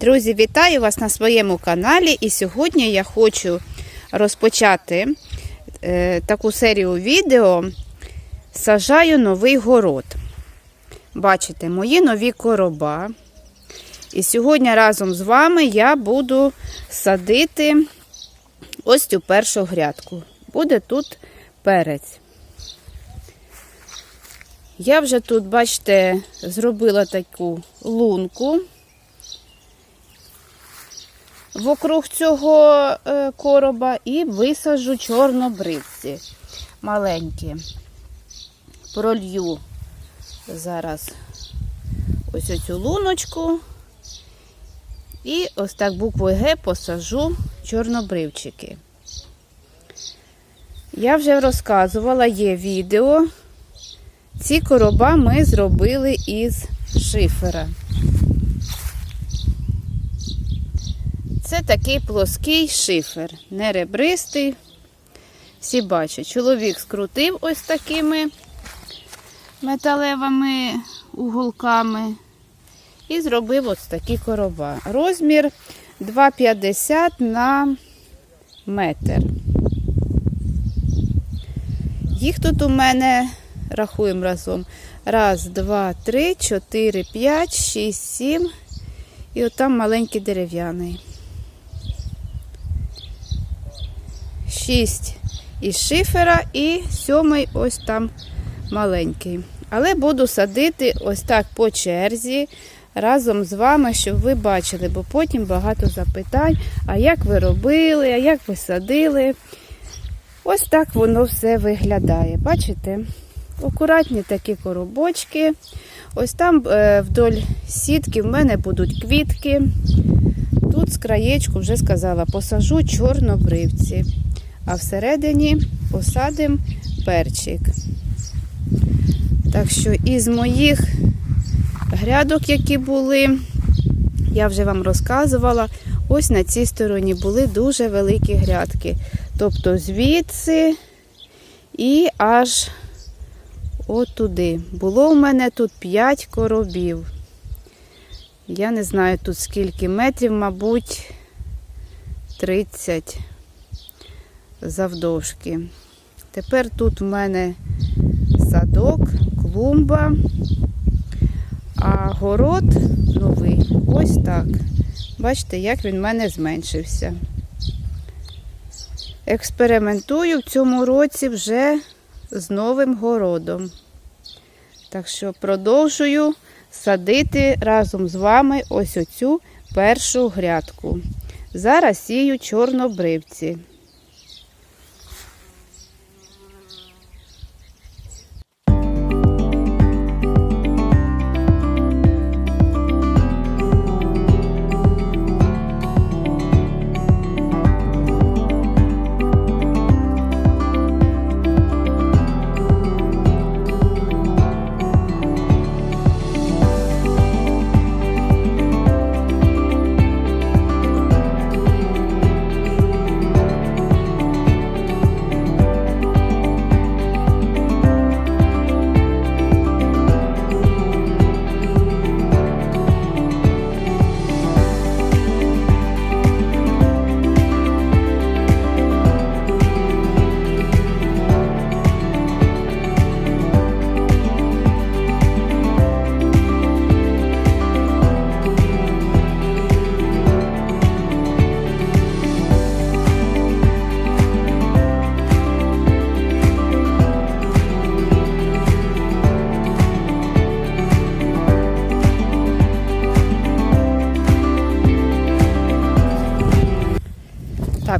Друзі, вітаю вас на своєму каналі. І сьогодні я хочу розпочати е, таку серію відео Сажаю новий город. Бачите, мої нові короба. І сьогодні разом з вами я буду садити ось цю першу грядку. Буде тут перець. Я вже тут, бачите, зробила таку лунку. Вокруг цього е, короба і висаджу чорнобривці маленькі. Пролью зараз ось оцю луночку. І ось так буквою Г посажу чорнобривчики. Я вже розказувала, є відео. Ці короба ми зробили із шифера. Це такий плоский шифер, не ребристий. Всі бачать, чоловік скрутив ось такими металевими уголками і зробив ось такі короба. Розмір 2,50 на метр. Їх тут у мене, рахуємо разом, раз, два, три, чотири, п'ять, шість, сім. І отам маленький дерев'яний. Шість із шифера і сьомий ось там маленький. Але буду садити ось так по черзі разом з вами, щоб ви бачили, бо потім багато запитань, а як ви робили, а як ви садили. Ось так воно все виглядає. Бачите? Акуратні такі коробочки. Ось там е, вдоль сітки в мене будуть квітки. Тут з краєчку вже сказала, посажу чорнобривці, а всередині посадимо перчик. Так що із моїх грядок, які були, я вже вам розказувала, ось на цій стороні були дуже великі грядки. Тобто звідси і аж отуди. Було у мене тут 5 коробів. Я не знаю тут скільки метрів, мабуть, 30 завдовжки. Тепер тут у мене садок, клумба, а город новий. Ось так. Бачите, як він в мене зменшився. Експериментую в цьому році вже з новим городом. Так що продовжую садити разом з вами ось оцю першу грядку. Зараз сію чорнобривці.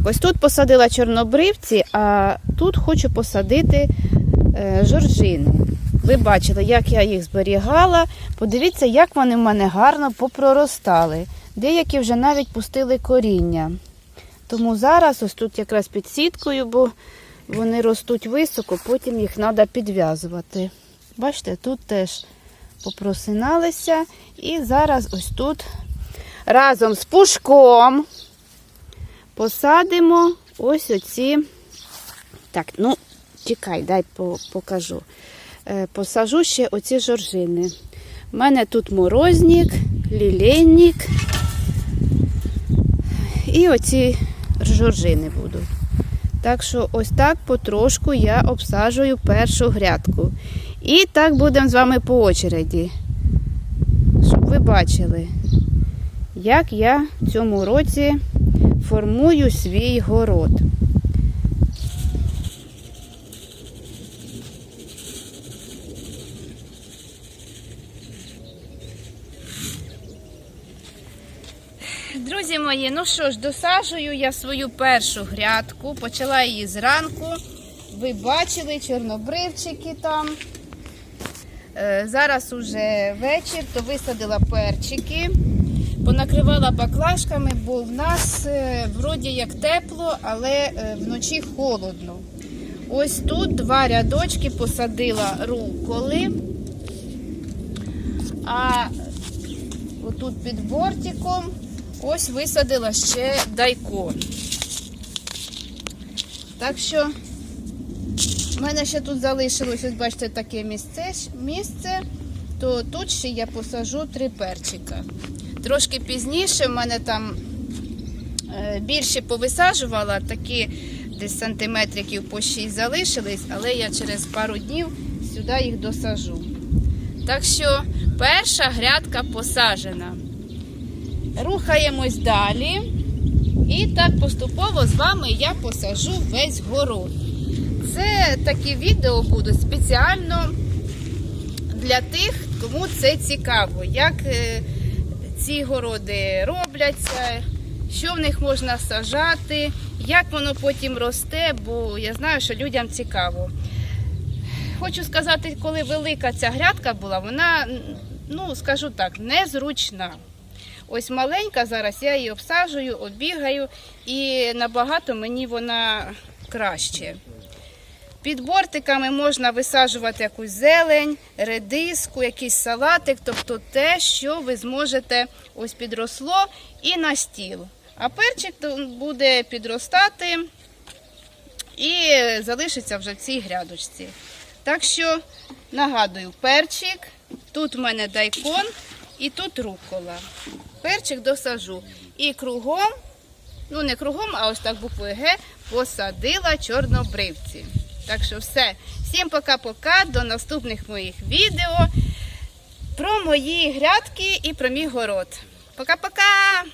Ось тут посадила чорнобривці, а тут хочу посадити е, жоржини. Ви бачили, як я їх зберігала. Подивіться, як вони в мене гарно попроростали. Деякі вже навіть пустили коріння. Тому зараз ось тут якраз під сіткою, бо вони ростуть високо, потім їх треба підв'язувати. Бачите, тут теж попросиналися. І зараз ось тут разом з пушком посадимо ось оці. Так, ну, чекай, дай покажу. Е, Посажу ще оці жоржини. У мене тут морозник, лілейник, і оці жоржини будуть. Так що ось так потрошку я обсаджую першу грядку. І так будемо з вами по очереді, щоб ви бачили, як я в цьому році формую свій город. Друзі мої, ну що ж, досаджую я свою першу грядку. Почала її зранку. Ви бачили чорнобривчики там. Е, Зараз уже вечір, то висадила перчики, понакривала баклажками, бо в нас е, вроді як тепло, але е, вночі холодно. Ось тут два рядочки посадила руколи. А отут під бортиком ось висадила ще дайкон. Так що в мене ще тут залишилось, ось бачите, таке місце, місце, то тут ще я посажу три перчика. Трошки пізніше в мене там е, більше повисаджувала, такі десь сантиметриків по 6 залишились, але я через пару днів сюди їх досажу. Так що перша грядка посаджена. Рухаємось далі. І так поступово з вами я посажу весь город. Це такі відео будуть спеціально для тих, кому це цікаво, як е, ці городи робляться, що в них можна сажати, як воно потім росте, бо я знаю, що людям цікаво. Хочу сказати, коли велика ця грядка була, вона, ну скажу так, незручна. Ось маленька зараз я її обсаджую, оббігаю, і набагато мені вона краще. Під бортиками можна висаджувати якусь зелень, редиску, якийсь салатик, тобто те, що ви зможете ось підросло і на стіл. А перчик буде підростати і залишиться вже в цій грядочці. Так що нагадую, перчик, тут в мене дайкон і тут рукола. Перчик досажу. І кругом, ну не кругом, а ось так буквою Г, посадила чорнобривці. Так що все. Всім пока-пока. До наступних моїх відео про мої грядки і про мій город. Пока-пока!